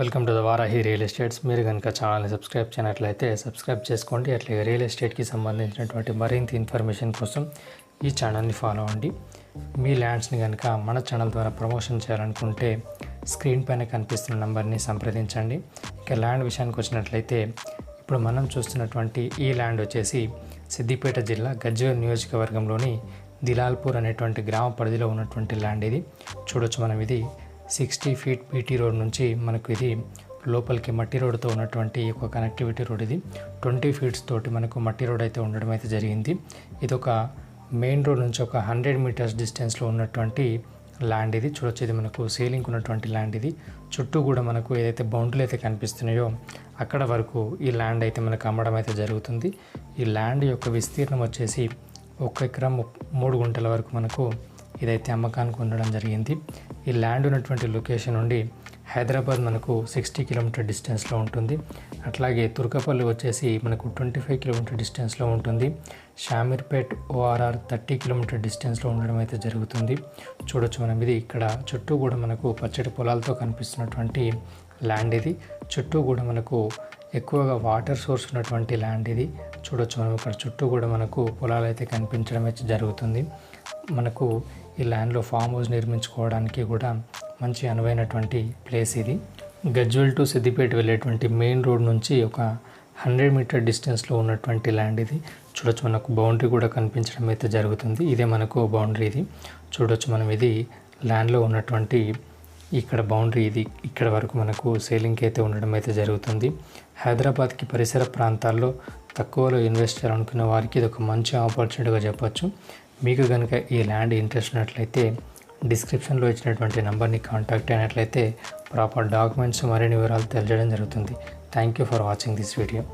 Welcome to the Varahi real estates. మీరు కనుక ఛానల్ని సబ్స్క్రైబ్ చేయనట్లయితే సబ్స్క్రైబ్ చేసుకోండి. అట్లాగే రియల్ ఎస్టేట్కి సంబంధించినటువంటి మరింత ఇన్ఫర్మేషన్ కోసం ఈ ఛానల్ని ఫాలో అవ్వండి. మీ ల్యాండ్స్ని కనుక మన ఛానల్ ద్వారా ప్రమోషన్ చేయాలనుకుంటే స్క్రీన్ పైన కనిపిస్తున్న నంబర్ని సంప్రదించండి. ఇక ల్యాండ్ విషయానికి వచ్చినట్లయితే ఇప్పుడు మనం చూస్తున్నటువంటి ఈ ల్యాండ్ వచ్చేసి సిద్దిపేట జిల్లా గజ్వేల్ నియోజకవర్గంలోని దిలాల్పూర్ అనేటువంటి గ్రామ పరిధిలో ఉన్నటువంటి ల్యాండ్ ఇది. చూడొచ్చు మనం ఇది సిక్స్టీ ఫీట్ బీటీ రోడ్ నుంచి మనకు ఇది లోపలికి మట్టి రోడ్తో ఉన్నటువంటి ఒక కనెక్టివిటీ రోడ్ ఇది. ట్వంటీ ఫీట్స్ తోటి మనకు మట్టి రోడ్ అయితే ఉండడం అయితే జరిగింది. ఇది ఒక మెయిన్ రోడ్ నుంచి ఒక హండ్రెడ్ మీటర్స్ డిస్టెన్స్లో ఉన్నటువంటి ల్యాండ్ ఇది. చూడొచ్చు ఇది మనకు సీలింగ్ ఉన్నటువంటి ల్యాండ్ ఇది. చుట్టూ కూడా మనకు ఏదైతే బౌండరీలు అయితే కనిపిస్తున్నాయో అక్కడ వరకు ఈ ల్యాండ్ అయితే మనకు అమ్మడం అయితే జరుగుతుంది. ఈ ల్యాండ్ యొక్క విస్తీర్ణం వచ్చేసి ఒక ఎకరం మూడు గుంటల వరకు మనకు ఇదైతే అమ్మకానికి ఉండడం జరిగింది. ఈ ల్యాండ్ ఉన్నటువంటి లొకేషన్ నుండి హైదరాబాద్ మనకు సిక్స్టీ కిలోమీటర్ డిస్టెన్స్లో ఉంటుంది. అట్లాగే తుర్కపల్లి వచ్చేసి మనకు ట్వంటీ ఫైవ్ కిలోమీటర్ డిస్టెన్స్లో ఉంటుంది. షామీర్పేట్ ఓఆర్ఆర్ థర్టీ కిలోమీటర్ డిస్టెన్స్లో ఉండడం అయితే జరుగుతుంది. చూడొచ్చు మనం ఇది ఇక్కడ చుట్టూ కూడా మనకు పచ్చడి పొలాలతో కనిపిస్తున్నటువంటి ల్యాండ్ ఇది. చుట్టూ కూడా మనకు ఎక్కువగా వాటర్ సోర్స్ ఉన్నటువంటి ల్యాండ్ ఇది. చూడొచ్చు మనం ఇక్కడ చుట్టూ కూడా మనకు పొలాలు అయితే కనిపించడం అయితే జరుగుతుంది. మనకు ఈ ల్యాండ్లో ఫామ్ హౌస్ నిర్మించుకోవడానికి కూడా మంచి అనువైనటువంటి ప్లేస్ ఇది. గజ్వెల్ టు సిద్దిపేట వెళ్ళేటువంటి మెయిన్ రోడ్ నుంచి ఒక హండ్రెడ్ మీటర్ డిస్టెన్స్లో ఉన్నటువంటి ల్యాండ్ ఇది. చూడొచ్చు మనకు బౌండరీ కూడా కనిపించడం అయితే జరుగుతుంది. ఇదే మనకు బౌండరీ ఇది. చూడొచ్చు మనం ఇది ల్యాండ్లో ఉన్నటువంటి ఇక్కడ బౌండరీ ఇది. ఇక్కడ వరకు మనకు సేలింగ్కి అయితే ఉండడం అయితే జరుగుతుంది. హైదరాబాద్కి పరిసర ప్రాంతాల్లో తక్కువలో ఇన్వెస్ట్ చేయాలనుకునే వారికి ఇది ఒక మంచి ఆపర్చునిటీగా చెప్పచ్చు. మీకు కనుక ఈ ల్యాండ్ ఇంట్రెస్ట్ ఉన్నట్లయితే డిస్క్రిప్షన్లో ఇచ్చినటువంటి నెంబర్ని కాంటాక్ట్ అయినట్లయితే ప్రాపర్ డాక్యుమెంట్స్ మరిన్ని వివరాలు తెలియజేయడం జరుగుతుంది. Thank you for watching this video.